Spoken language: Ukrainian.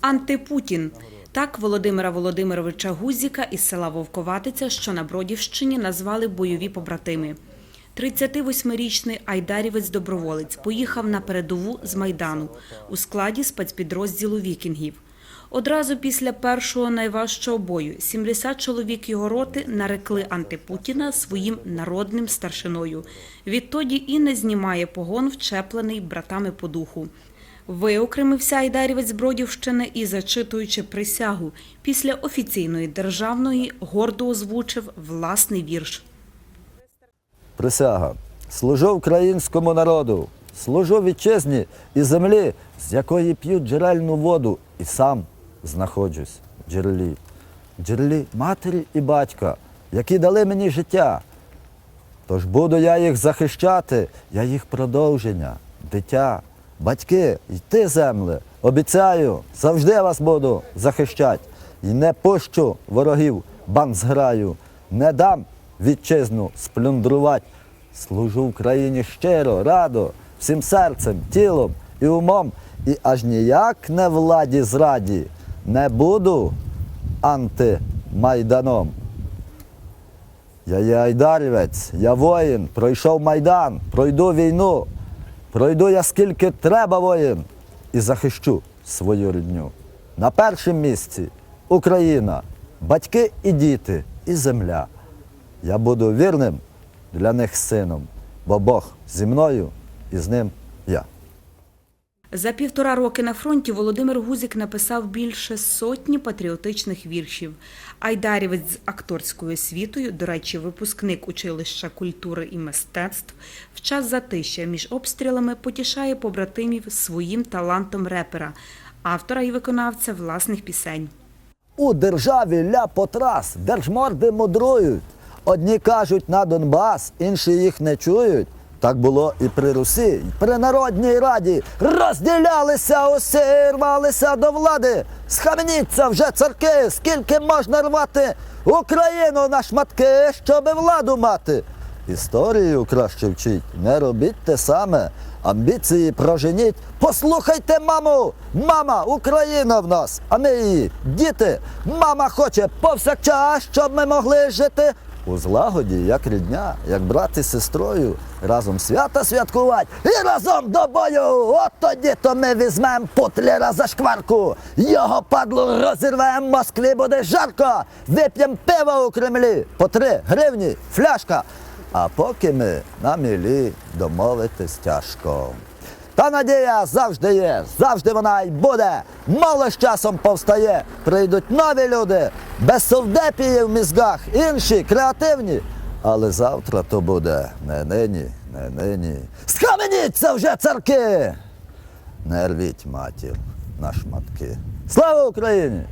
Антипутін. Так Володимира Володимировича Гузіка із села Вовковатиця, що на Бродівщині, назвали бойові побратими. 38-річний айдарівець-доброволець поїхав на передову з Майдану у складі спецпідрозділу вікінгів. Одразу після першого найважчого бою 70 чоловік його роти нарекли антипутіна своїм народним старшиною. Відтоді і не знімає погон, вчеплений братами по духу. Виокремився айдарівець Бродівщини і, зачитуючи присягу, після офіційної державної гордо озвучив власний вірш. Присяга. Служу українському народу, служу вітчизні і землі, з якої п'ють джерельну воду, і сам знаходжусь в джерелі. Джерелі матері і батька, які дали мені життя. Тож буду я їх захищати, я їх продовження, дитя, батьки, йти земле. Обіцяю, завжди вас буду захищати. І не пущу ворогів бан зграю, не дам вітчизну сплюндрувати. Служу Україні щиро, радо, всім серцем, тілом і умом, і аж ніяк не владі зраді, не буду антимайданом. Я є айдарівець, я воїн, пройшов майдан, пройду війну, пройду я скільки треба воїн і захищу свою рідню. На першому місці Україна, батьки і діти, і земля. Я буду вірним для них сином, бо Бог зі мною і з ним я. За півтора роки на фронті Володимир Гузік написав більше сотні патріотичних віршів. Айдарівець з акторською освітою, до речі, випускник училища культури і мистецтв, в час затища між обстрілами потішає побратимів своїм талантом репера, автора і виконавця власних пісень. У державі ля потрас, держморди мудрують. Одні кажуть на Донбас, інші їх не чують. Так було і при Русі, і при Народній Раді. Розділялися усі, рвалися до влади. Схаменіться вже царки, скільки можна рвати Україну на шматки, щоби владу мати. Історію краще вчіть, не робіть те саме. Амбіції проженіть. Послухайте маму! Мама, Україна в нас, а ми її діти. Мама хоче повсякчас, щоб ми могли жити. У злагоді, як рідня, як брат із сестрою, разом свята святкувати і разом до бою. От тоді то ми візьмем путлера за шкварку. Його падлу розірвем, Москві буде жарко. Вип'єм пиво у Кремлі по три гривні, фляшка. А поки ми на мілі домовитись тяжко. Та надія завжди є, завжди вона й буде. Мало з часом повстає. Прийдуть нові люди, без совдепії в мізгах, інші креативні. Але завтра то буде не нині, не нині. Схаменіться вже царки! Не рвіть матір на шматки. Слава Україні!